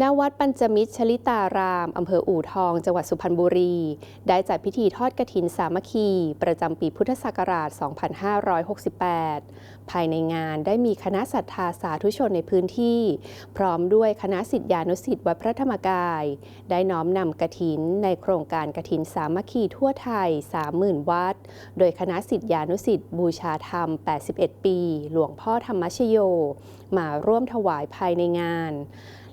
ณวัดปัญจมิตรชลิตาราม อำเภออู่ทอง จังหวัดสุพรรณบุรี ได้จัดพิธีทอดกระถินสามัคคี ประจำปีพุทธศักราช 2568 ภายในงานได้มีคณะศรัทธาสาธุชนในพื้นที่ พร้อมด้วยคณะสิทธิานุสิทธิ์วัดพระธรรมกาย ได้น้อมนำกระถินในโครงการกระถินสามัคคีทั่วไทย 30,000 วัด โดยคณะสิทธิานุสิทธิ์บูชาธรรม 81 ปี หลวงพ่อธรรมชโย มาร่วมถวายภายในงาน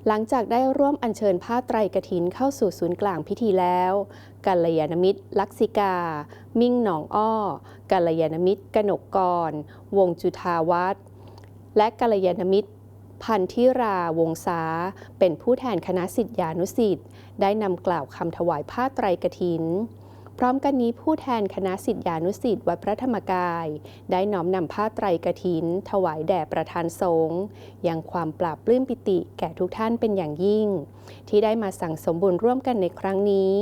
หลังจากได้ร่วมอัญเชิญผ้าไตรกฐินเข้าสู่ศูนย์กลางพิธีแล้วกัลยาณมิตร ลักษิกา มิ่งหนองอ้อกัลยาณมิตร กนกกร วงจุธาวัฒน์และกัลยาณมิตรพันธิราวงศาเป็นผู้แทนคณะสิทธิานุสิทธิ์ได้นำกล่าวคำถวายผ้าไตรกฐิน พร้อมกันนี้ผู้แทนคณะสิทธิานุสิทธิ์วัดพระธรรมกาย ได้น้อมนำผ้าไตรกฐิน ถวายแด่ประธานสงฆ์ยังความปราบปลื้มปิติแก่ทุกท่านเป็นอย่างยิ่ง ที่ได้มาสั่งสมบุญร่วมกันในครั้งนี้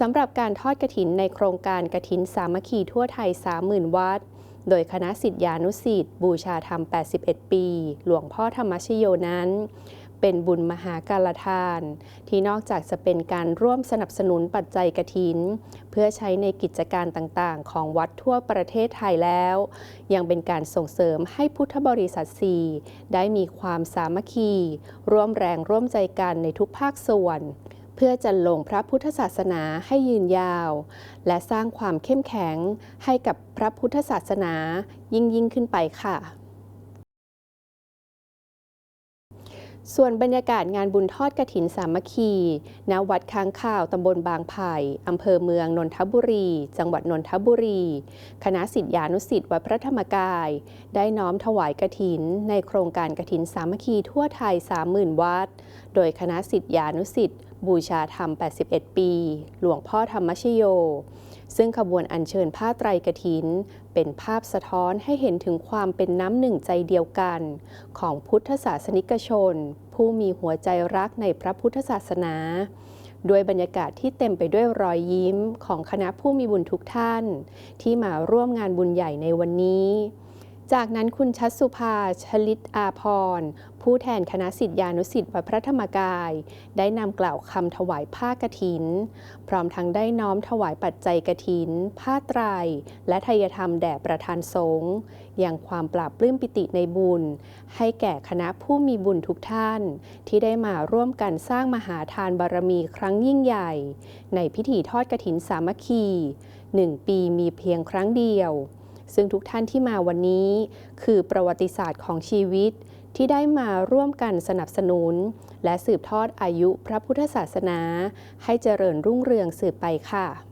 สำหรับการทอดกฐินในโครงการกฐินสามัคคีทั่วไทย 30,000 วัด โดยคณะสิทธิานุสิทธิ์บูชาธรรม 81 ปี หลวงพ่อธรรมชโยนั้น เป็นบุญมหาการทาน ที่นอกจากจะเป็นการร่วมสนับสนุนปัจจัยกฐิน เพื่อใช้ในกิจการต่างๆ ของวัดทั่วประเทศไทยแล้ว ยังเป็นการส่งเสริมให้พุทธบริษัทสี่ได้มีความสามัคคี ร่วมแรงร่วมใจกันในทุกภาคส่วนเพื่อจะลงพระพุทธศาสนาให้ยืนยาว และสร้างความเข้มแข็งให้กับพระพุทธศาสนายิ่งยิ่งขึ้นไปค่ะ ส่วนบรรยากาศงานบุญทอดกระถินสามัคคีณวัดค้างข่าวตำบลบางไผ่อำเภอเมืองนนทบุรี จังหวัดนนทบุรี คณะสิทธิานุสิทธิ์วัดพระธรรมกาย ได้น้อมถวายกระถิน ในโครงการกระถินสามัคคีทั่วไทย 30,000 วัด โดยคณะสิทธิานุสิทธิ์บูชาธรรม 81 ปี หลวงพ่อธรรมชโย ซึ่งขบวนอัญเชิญผ้าไตรกฐิน เป็นภาพสะท้อนให้เห็นถึงความเป็นน้ำหนึ่งใจเดียวกัน ของพุทธศาสนิกชน ผู้มีหัวใจรักในพระพุทธศาสนาด้วยบรรยากาศที่เต็มไปด้วยรอยยิ้มของคณะผู้มีบุญทุกท่าน ที่มาร่วมงานบุญใหญ่ในวันนี้ จากนั้นคุณชัดสุภาชลิตอาพร ผู้แทนคณะสิทธิานุสิทธิ์วัดพระธรรมกาย ได้นำกล่าวคำถวายผ้ากฐิน พร้อมทั้งได้น้อมถวายปัจจัยกฐิน ผ้าไตร และทายธรรมแด่ประธานสงฆ์อย่างความปราบปลื้มปิติในบุญ ให้แก่คณะผู้มีบุญทุกท่าน ที่ได้มาร่วมกันสร้างมหาทานบารมีครั้งยิ่งใหญ่ ในพิธีทอดกฐินสามัคคีหนึ่งปีมีเพียงครั้งเดียว ซึ่งทุกท่านที่มาวันนี้ คือประวัติศาสตร์ของชีวิต ที่ได้มาร่วมกันสนับสนุน และสืบทอดอายุพระพุทธศาสนา ให้เจริญรุ่งเรืองสืบไปค่ะ